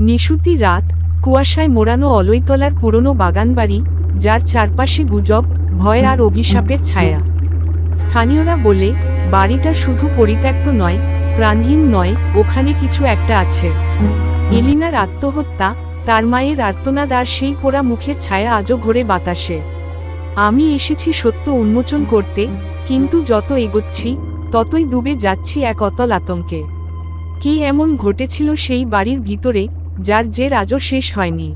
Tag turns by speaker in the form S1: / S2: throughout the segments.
S1: নিশুতি রাত, কুয়াশায় মোড়ানো অলৈতলার পুরনো বাগানবাড়ি, যার চারপাশে গুজব, ভয় আর অভিশাপের ছায়া। স্থানীয়রা বলে, বাড়িটা শুধু পরিত্যক্ত নয়, প্রাণহীন নয়, ওখানে কিছু একটা আছে। এলিনার আত্মহত্যা, তার মায়ের আর্তনাদ আর সেই পোড়া মুখের ছায়া আজও ঘোরে বাতাসে। আমি এসেছি সত্য উন্মোচন করতে, কিন্তু যত এগোচ্ছি, ততই ডুবে যাচ্ছি এক অতল আতঙ্কে। কি এমন ঘটেছিল সেই বাড়ির ভিতরে যার জের আজও শেষ হয়নি।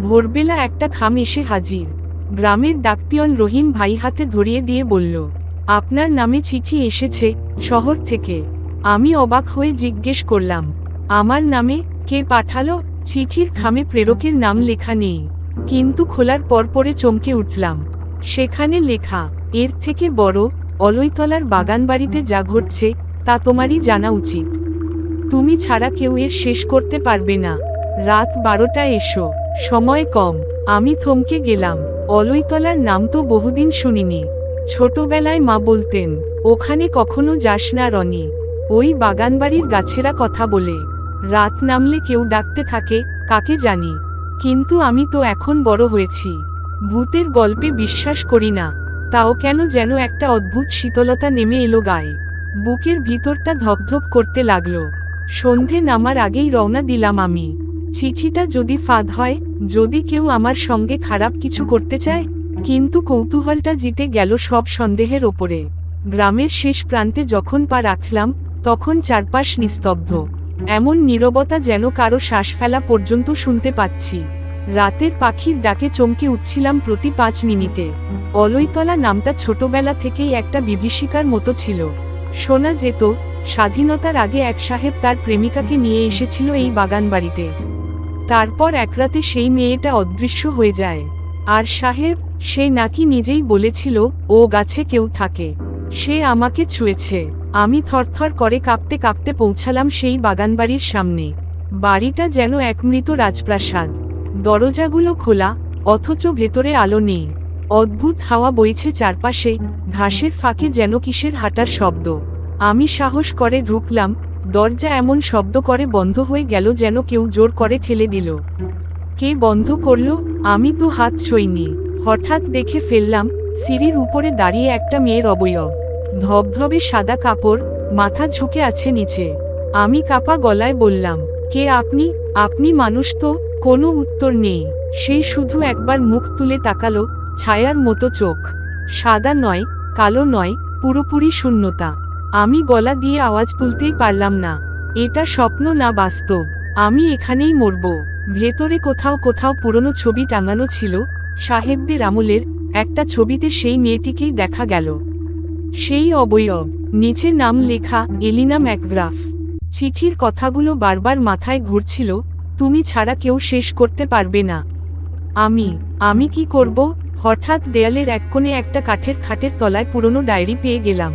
S1: ভোরবেলা একটা খাম এসে হাজির। গ্রামের ডাকপিয়ন রহিম ভাই হাতে ধরিয়ে দিয়ে বলল, আপনার নামে চিঠি এসেছে শহর থেকে। আমি অবাক হয়ে জিজ্ঞেস করলাম, আমার নামে কে পাঠালো? চিঠির খামে প্রেরকের নাম লেখা নেই। কিন্তু খোলার পরপরে চমকে উঠলাম। সেখানে লেখা, এর থেকে বড় অলৈতলার বাগানবাড়িতে যা ঘটছে তা তোমারই জানা উচিত। তুমি ছাড়া কেউ এর শেষ করতে পারবে না। রাত বারোটা এসো, সময় কম, আমি থমকে গেলাম। অলৈতলার নাম তো বহুদিন শুনিনি। ছোটবেলায় মা বলতেন, ওখানে কখনো যাস না রনি। ওই বাগানবাড়ির গাছেরা কথা বলে, রাত নামলে কেউ ডাকতে থাকে, কাকে জানি। কিন্তু আমি তো এখন বড় হয়েছি। ভূতের গল্পে বিশ্বাস করি না। তাও কেন যেন একটা অদ্ভুত শীতলতা নেমে এলো গায়ে। বুকের ভিতরটা ধকধক করতে লাগল। সন্ধে নামার আগেই রওনা দিলাম আমি। চিঠিটা যদি ফাঁদ হয়, যদি কেউ আমার সঙ্গে খারাপ কিছু করতে চায়, কিন্তু কৌতূহলটা জিতে গেল সব সন্দেহের ওপরে। গ্রামের শেষ প্রান্তে যখন পা রাখলাম, তখন চারপাশ নিস্তব্ধ। এমন নীরবতা যেন কারও শ্বাস ফেলা পর্যন্ত শুনতে পাচ্ছি। রাতের পাখির ডাকে চমকে উঠছিলাম প্রতি পাঁচ মিনিটে। অলৈতলা নামটা ছোটবেলা থেকেই একটা বিভীষিকার মতো ছিল। শোনা যেত স্বাধীনতার আগে এক সাহেব তার প্রেমিকাকে নিয়ে এসেছিল এই বাগানবাড়িতে। তারপর একরাতে সেই মেয়েটা অদৃশ্য হয়ে যায়। আর সাহেব, সে নাকি নিজেই বলেছিল, ও গাছে কেউ থাকে। সে আমাকে ছুঁয়েছে। আমি থরথর করে কাঁপতে কাঁপতে পৌঁছালাম সেই বাগানবাড়ির সামনে। বাড়িটা যেন এক মৃত রাজপ্রাসাদ। দরজাগুলো খোলা, অথচ ভেতরে আলো নেই। অদ্ভুত হাওয়া বইছে চারপাশে, ঘাসের ফাঁকে যেন কিসের হাঁটার শব্দ। আমি সাহস করে ঢুকলাম, দরজা এমন শব্দ করে বন্ধ হয়ে গেল যেন কেউ জোর করে ঠেলে দিল। কে বন্ধ করল? আমি তো হাত ছইনি। হঠাৎ দেখে ফেললাম, সিঁড়ির উপরে দাঁড়িয়ে একটা মেয়ের অবয়ব। ধবধবে সাদা কাপড়, মাথা ঝুঁকে আছে নিচে। আমি কাপা গলায় বললাম, কে আপনি? আপনি মানুষ তো, কোনো উত্তর নেই। সে শুধু একবার মুখ তুলে তাকালো, ছায়ার মতো চোখ। সাদা নয়, কালো নয়, পুরোপুরি শূন্যতা। আমি গলা দিয়ে আওয়াজ তুলতেই পারলাম না। এটা স্বপ্ন না বাস্তব। আমি এখানেই মরব। ভেতরে কোথাও কোথাও পুরনো ছবি টাঙানো ছিল, সাহেবদের আমলের একটা ছবিতে সেই মেয়েটিকেই দেখা গেল। সেই অবয়ব। নিচে নাম লেখা এলিনা ম্যাকগ্রাফ। চিঠির কথাগুলো বারবার মাথায় ঘুরছিল, তুমি ছাড়া কেউ শেষ করতে পারবে না। আমি আমি কি করব? হঠাৎ দেয়ালের এক কোণে একটা কাঠের খাটের তলায় পুরনো ডায়েরি পেয়ে গেলাম।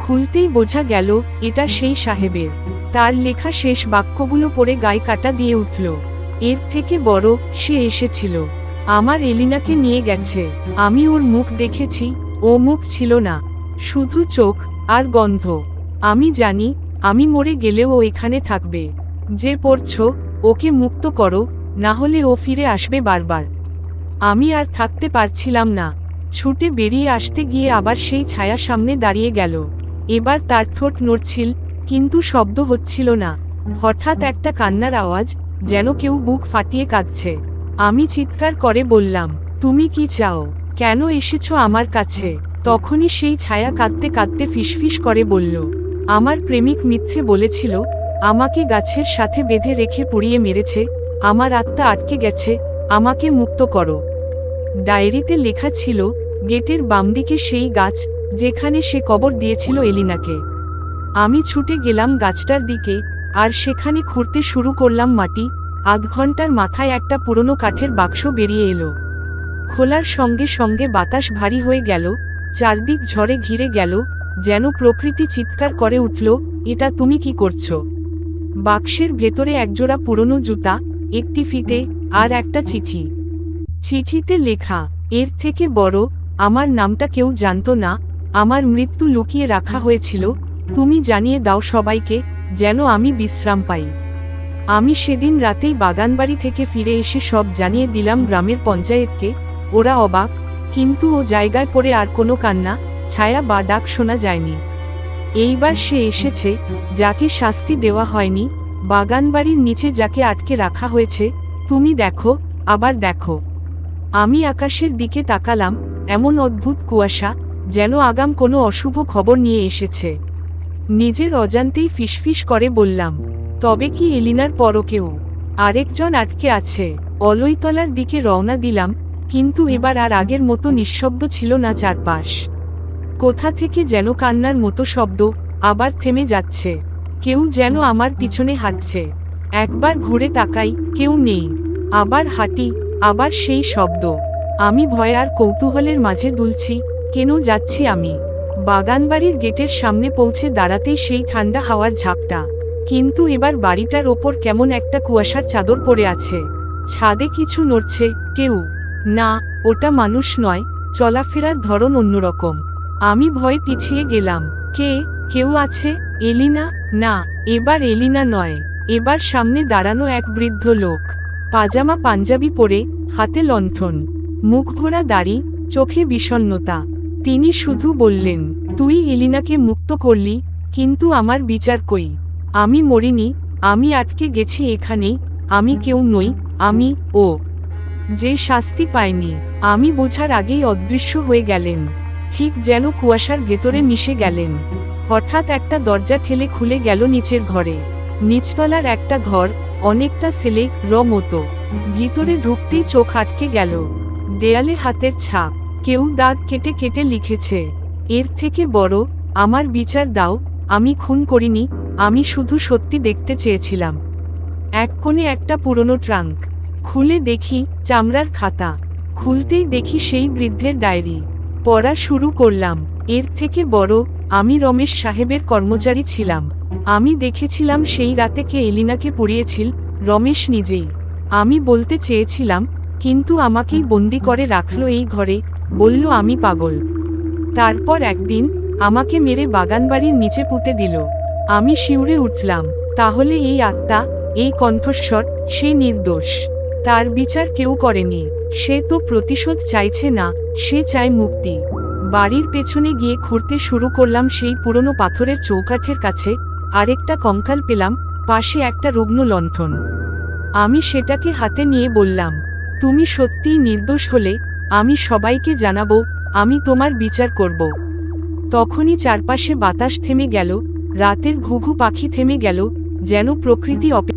S1: খুলতেই বোঝা গেল, এটা সেই সাহেবের। তার লেখা শেষ বাক্যগুলো পড়ে গায়ে কাটা দিয়ে উঠল। এর থেকে বড়, সে এসেছিল। আমার এলিনাকে নিয়ে গেছে। আমি ওর মুখ দেখেছি, ও মুখ ছিল না। শুধু চোখ আর গন্ধ। আমি জানি, আমি মরে গেলেও এখানে থাকবে। যে পড়ছ, ওকে মুক্ত করো, না হলে ও ফিরে আসবে বারবার। আমি আর থাকতে পারছিলাম না। ছুটে বেরিয়ে আসতে গিয়ে আবার সেই ছায়া সামনে দাঁড়িয়ে গেল। এবার তার ঠোঁট নড়ছিল, কিন্তু শব্দ হচ্ছিল না। হঠাৎ একটা কান্নার আওয়াজ যেন কেউ বুক ফাটিয়ে কাঁদছে। আমি চিৎকার করে বললাম, তুমি কি চাও? কেন এসেছ আমার কাছে? তখনই সেই ছায়া কাঁদতে কাঁদতে ফিসফিস করে বলল, আমার প্রেমিক মিথ্যে বলেছিল, আমাকে গাছের সাথে বেঁধে রেখে পুড়িয়ে মেরেছে, আমার আত্মা আটকে গেছে, আমাকে মুক্ত করো। ডায়েরিতে লেখা ছিল, গেটের বামদিকে সেই গাছ যেখানে সে কবর দিয়েছিল এলিনাকে। আমি ছুটে গেলাম গাছটার দিকে, আর সেখানে খুঁড়তে শুরু করলাম মাটি, আধ ঘণ্টার মাথায় একটা পুরনো কাঠের বাক্স বেরিয়ে এলো। খোলার সঙ্গে সঙ্গে বাতাস ভারী হয়ে গেল, চারদিক ঝড়ে ঘিরে গেল, যেন প্রকৃতি চিৎকার করে উঠল, এটা তুমি কি করছ? বাক্সের ভেতরে একজোড়া পুরনো জুতা, একটি ফিতে, আর একটা চিঠি। চিঠিতে লেখা, এর থেকে বড়, আমার নামটা কেউ জানত না আমার মৃত্যু লুকিয়ে রাখা হয়েছিল, তুমি জানিয়ে দাও সবাইকে, যেন আমি বিশ্রাম পাই। আমি সেদিন রাতেই বাগানবাড়ি থেকে ফিরে এসে সব জানিয়ে দিলাম গ্রামের পঞ্চায়েতকে, ওরা অবাক, কিন্তু ও জায়গায় পড়ে আর কোনো কান্না, ছায়া বা ডাক শোনা যায়নি। এইবার সে এসেছে, যাকে শাস্তি দেওয়া হয়নি, বাগানবাড়ির নিচে যাকে আটকে রাখা হয়েছে, তুমি দেখো, আবার দেখো। আমি আকাশের দিকে তাকালাম, এমন অদ্ভুত কুয়াশা যেন আগাম কোনো অশুভ খবর নিয়ে এসেছে। নিজের অজান্তেই ফিসফিস করে বললাম, তবে কি এলিনার পরকেও আরেকজন আটকে আছে? অলৈতলার দিকে রওনা দিলাম, কিন্তু এবার আর আগের মতো নিঃশব্দ ছিল না চারপাশ। কোথা থেকে যেন কান্নার মতো শব্দ আবার থেমে যাচ্ছে, কেউ যেন আমার পিছনে হাঁটছে। একবার ঘুরে তাকাই, কেউ নেই, আবার হাঁটি, আবার সেই শব্দ। আমি ভয় আর কৌতূহলের মাঝে দুলছি কেন যাচ্ছি আমি? বাগানবাড়ির গেটের সামনে পৌঁছে দাঁড়াতেই সেই ঠান্ডা হাওয়ার ঝাপটা। কিন্তু এবার বাড়িটার ওপর কেমন একটা কুয়াশার চাদর পড়ে আছে। ছাদে কিছু নড়ছে, কেউ। না, ওটা মানুষ নয়, চলাফেরার ধরন অন্যরকম। আমি ভয় পিছিয়ে গেলাম। কে? কেউ আছে? এলিনা? না, এবার এলিনা নয়। এবার সামনে দাঁড়ানো এক বৃদ্ধ লোক। পাজামা পাঞ্জাবি পরে, হাতে লণ্ঠন। মুখ ভরা দাড়ি, চোখে বিষণ্ণতা। তিনি শুধু বললেন, তুই এলিনাকে মুক্ত করলি, কিন্তু আমার বিচার কই? আমি মরিনি, আমি আটকে গেছি এখানেই, আমি কেউ নই, আমি, ও। যে শাস্তি পায়নি আমি বোঝার আগেই অদৃশ্য হয়ে গেলেন। ঠিক যেন কুয়াশার ভেতরে মিশে গেলেন। হঠাৎ একটা দরজা ঠেলে খুলে গেল নিচের ঘরে। নিচতলার একটা ঘর, অনেকটা ছেলে, র মতো। ভিতরে ঢুকতেই চোখ আটকে গেল। দেয়ালে হাতের ছাপ। কেউ দাগ কেটে কেটে লিখেছে, এর থেকে বড়, আমার বিচার দাও, আমি খুন করিনি, আমি শুধু সত্যি দেখতে চেয়েছিলাম। এক কোণে একটা পুরনো ট্রাঙ্ক, খুলে দেখি চামড়ার খাতা, খুলতেই দেখি সেই বৃদ্ধের ডায়েরি। পড়া শুরু করলাম, এর থেকে বড়, আমি রমেশ সাহেবের কর্মচারী ছিলাম, আমি দেখেছিলাম সেই রাতে কে এলিনাকে পড়িয়েছিল, রমেশ নিজেই। আমি বলতে চেয়েছিলাম, কিন্তু আমাকেই বন্দি করে রাখল এই ঘরে বলল, আমি পাগল। তারপর একদিন আমাকে মেরে বাগানবাড়ির নিচে পুঁতে দিল। আমি শিউরে উঠলাম। তাহলে এই আত্মা, এই কণ্ঠস্বর, সে নির্দোষ। তার বিচার কেউ করেনি। সে তো প্রতিশোধ চাইছে না, সে চায় মুক্তি। বাড়ির পেছনে গিয়ে খুঁড়তে শুরু করলাম সেই পুরনো পাথরের চৌকাঠের কাছে। আরেকটা কঙ্কাল পেলাম, পাশে একটা রুগ্ন লণ্ঠন। আমি সেটাকে হাতে নিয়ে বললাম, তুমি সত্যিই নির্দোষ হলে আমি সবাইকে জানাব, আমি তোমার বিচার করব। তখনই চারপাশে বাতাস থেমে গেল, রাতের ঘুঘু পাখি থেমে গেল, যেন প্রকৃতি অপে